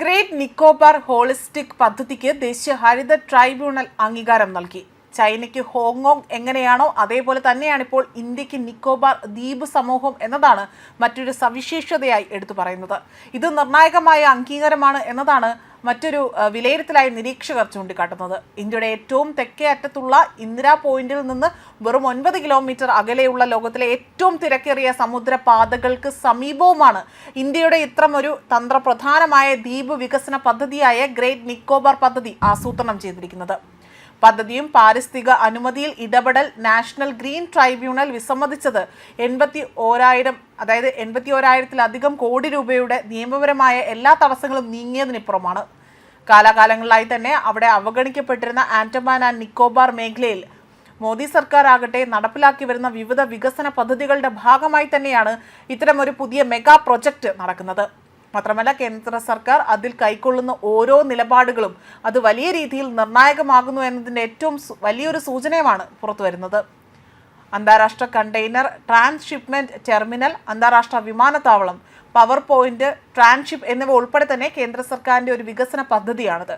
Great Nicobar holistic പദ്ധതിക്ക് ദേശീയ ഹരിത tribunal അംഗീകാരം നൽകി. ചൈനയ്ക്ക് ഹോങ്കോങ് എങ്ങനെയാണോ അതേപോലെ തന്നെയാണ് ഇപ്പോൾ ഇന്ത്യയ്ക്ക് നിക്കോബാർ ദ്വീപ് സമൂഹം എന്നതാണ് മറ്റൊരു സവിശേഷതയായി എടുത്തു പറയുന്നത്. ഇത് നിർണായകമായ അംഗീകാരമാണ് എന്നതാണ് മറ്റൊരു വിലയിരുത്തലായി നിരീക്ഷകർ ചൂണ്ടിക്കാട്ടുന്നത്. ഇന്ത്യയുടെ ഏറ്റവും തെക്കേ അറ്റത്തുള്ള ഇന്ദിരാ പോയിന്റിൽ നിന്ന് വെറും ഒൻപത് കിലോമീറ്റർ അകലെയുള്ള ലോകത്തിലെ ഏറ്റവും തിരക്കേറിയ സമുദ്രപാതകൾക്ക് സമീപവുമാണ് ഇന്ത്യയുടെ ഇത്തരം ഒരു തന്ത്രപ്രധാനമായ ദ്വീപ് വികസന പദ്ധതിയായ ഗ്രേറ്റ് നിക്കോബാർ പദ്ധതി ആസൂത്രണം ചെയ്തിരിക്കുന്നത്. പദ്ധതിയും പാരിസ്ഥിതിക അനുമതിയിൽ ഇടപെടൽ നാഷണൽ ഗ്രീൻ ട്രൈബ്യൂണൽ വിസമ്മതിച്ചത് എൺപത്തി ഓരായിരം അതായത് എൺപത്തി ഓരായിരത്തിലധികം കോടി രൂപയുടെ നിയമപരമായ എല്ലാ തടസ്സങ്ങളും നീങ്ങിയതിനിപ്പുറമാണ് കാലാകാലങ്ങളിലായി തന്നെ അവിടെ അവഗണിക്കപ്പെട്ടിരുന്ന ആൻഡമാൻ ആൻഡ് നിക്കോബാർ മേഖലയിൽ മോദി സർക്കാർ ആകട്ടെ നടപ്പിലാക്കി വരുന്ന വിവിധ വികസന പദ്ധതികളുടെ ഭാഗമായി തന്നെയാണ് ഇത്തരമൊരു പുതിയ മെഗാ പ്രൊജക്ട് നടക്കുന്നത്. മാത്രമല്ല കേന്ദ്ര സർക്കാർ അതിൽ കൈക്കൊള്ളുന്ന ഓരോ നിലപാടുകളും അത് വലിയ രീതിയിൽ നിർണായകമാകുന്നു എന്നതിന്റെ ഏറ്റവും വലിയൊരു സൂചനയുമാണ് പുറത്തുവരുന്നത് അന്താരാഷ്ട്ര കണ്ടെയ്നർ ട്രാൻസ്ഷിപ്മെന്റ് ടെർമിനൽ അന്താരാഷ്ട്ര വിമാനത്താവളം പവർ പോയിന്റ് ട്രാൻസ്ഷിപ്പ് എന്നിവ ഉൾപ്പെടെ തന്നെ കേന്ദ്ര സർക്കാരിന്റെ ഒരു വികസന പദ്ധതിയാണിത്.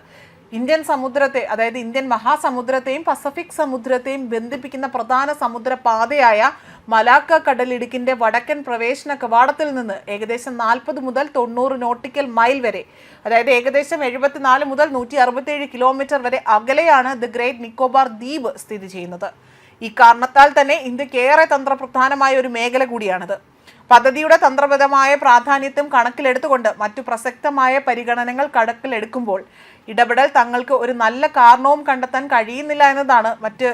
ഇന്ത്യൻ സമുദ്രത്തെ അതായത് ഇന്ത്യൻ മഹാസമുദ്രത്തെയും പസഫിക് സമുദ്രത്തെയും ബന്ധിപ്പിക്കുന്ന പ്രധാന സമുദ്രപാതയായ മലാക്ക കടലിടുക്കിന്റെ വടക്കൻ പ്രവേശന കവാടത്തിൽ നിന്ന് ഏകദേശം നാൽപ്പത് മുതൽ തൊണ്ണൂറ് നോട്ടിക്കൽ മൈൽ വരെ അതായത് ഏകദേശം എഴുപത്തിനാല് മുതൽ നൂറ്റി അറുപത്തേഴ് കിലോമീറ്റർ വരെ അകലെയാണ് ദി ഗ്രേറ്റ് നിക്കോബാർ ദ്വീപ് സ്ഥിതി ചെയ്യുന്നത്. ഈ കാരണത്താൽ തന്നെ ഇന്ത്യയ്ക്ക് ഏറെ തന്ത്രപ്രധാനമായ ഒരു മേഖല കൂടിയാണിത്. പദ്ധതിയുടെ തന്ത്രപരമായ പ്രാധാന്യത്തും കണക്കിലെടുത്തുകൊണ്ട് മറ്റു പ്രസക്തമായ പരിഗണനകൾ കണക്കിലെടുക്കുമ്പോൾ ഇടപെടൽ തങ്ങൾക്ക് ഒരു നല്ല കാരണവും കണ്ടെത്താൻ കഴിയുന്നില്ല എന്നതാണ് മറ്റ്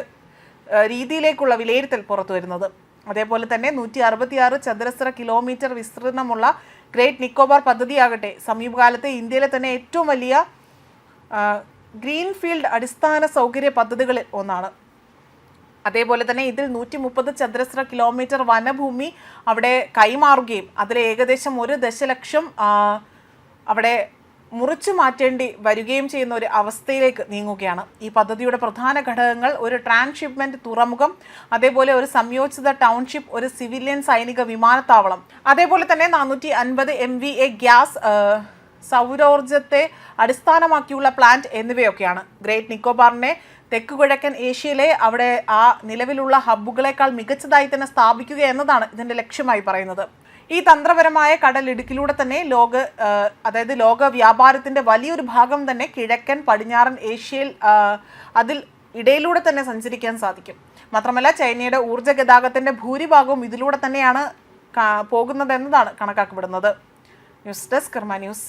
രീതിയിലേക്കുള്ള വിലയിരുത്തൽ പുറത്തു വരുന്നത് അതേപോലെ തന്നെ നൂറ്റി അറുപത്തിയാറ് ചതുരശ്ര കിലോമീറ്റർ വിസ്തീർണമുള്ള ഗ്രേറ്റ് നിക്കോബാർ പദ്ധതിയാകട്ടെ. സമീപകാലത്തെ ഇന്ത്യയിലെ തന്നെ ഏറ്റവും വലിയ ഗ്രീൻഫീൽഡ് അടിസ്ഥാന സൗകര്യ പദ്ധതികളിൽ ഒന്നാണ്. അതേപോലെ തന്നെ ഇതിൽ നൂറ്റി മുപ്പത് ചതുരശ്ര കിലോമീറ്റർ വനഭൂമി അവിടെ കൈമാറുകയും അതിൽ ഏകദേശം ഒരു ദശലക്ഷം അവിടെ മുറിച്ചു മാറ്റേണ്ടി വരികയും ചെയ്യുന്ന ഒരു അവസ്ഥയിലേക്ക് നീങ്ങുകയാണ്. ഈ പദ്ധതിയുടെ പ്രധാന ഘടകങ്ങൾ ഒരു ട്രാൻസ്ഷിപ്മെന്റ് തുറമുഖം അതേപോലെ ഒരു സംയോജിത ടൗൺഷിപ്പ് ഒരു സിവിലിയൻ സൈനിക വിമാനത്താവളം. അതേപോലെ തന്നെ നാനൂറ്റി അൻപത് എം വി എ ഗ്യാസ് സൗരോർജത്തെ അടിസ്ഥാനമാക്കിയുള്ള പ്ലാന്റ് എന്നിവയൊക്കെയാണ്. ഗ്രേറ്റ് നിക്കോബാറിനെ തെക്ക് കിഴക്കൻ ഏഷ്യയിലെ അവിടെ ആ നിലവിലുള്ള ഹബ്ബുകളെക്കാൾ മികച്ചതായി തന്നെ സ്ഥാപിക്കുക എന്നതാണ് ഇതിന്റെ ലക്ഷ്യമായി പറയുന്നത്. ഈ തന്ത്രപരമായ കടലിടുക്കിലൂടെ തന്നെ ലോക അതായത് ലോക വ്യാപാരത്തിന്റെ വലിയൊരു ഭാഗം തന്നെ കിഴക്കൻ പടിഞ്ഞാറൻ ഏഷ്യയിൽ അതിൽ ഇടയിലൂടെ തന്നെ സഞ്ചരിക്കാൻ സാധിക്കും. മാത്രമല്ല ചൈനയുടെ ഊർജ ഗതാഗതത്തിന്റെ ഭൂരിഭാഗവും ഇതിലൂടെ തന്നെയാണ് പോകുന്നതെന്നതാണ് കണക്കാക്കപ്പെടുന്നത്. News desk Karma news.